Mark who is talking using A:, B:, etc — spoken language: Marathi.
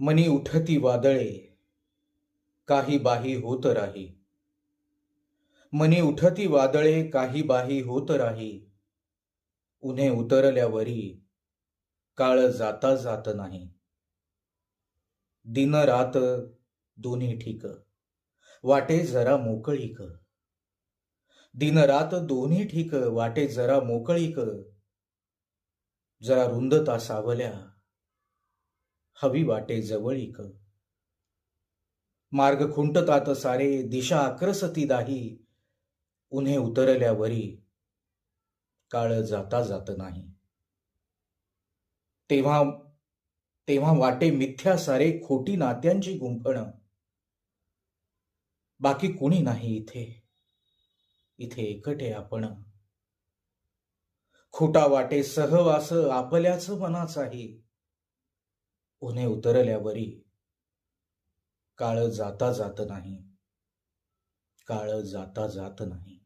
A: मनी उठती वादळे काही बाही होत राही. मनी उठती वादळे काही बाही होत राही. उन्हे उतरल्यावरी काळ जाता जात नाही. दिन रात दोन्ही ठीक वाटे जरा मोकळीक. दिन रात दोन्ही ठीक वाटे जरा मोकळीक. जरा रुंद तासावल्या हवी वाटे जवळीक मार्ग खुंटतात सारे दिशा आक्रसती दाही उन्हे उतरल्यावरी काळ जाता जात नाही. तेव्हा तेव्हा वाटे मिथ्या सारे खोटी नात्यांची गुंफण. बाकी कुणी नाही इथे इथे एकटे आपण. खोटा वाटे सहवास आपल्याच मनाचाही. उन्हे उतरल्यावरी काळ जाता जात नाही. काळ जाता जात नाही.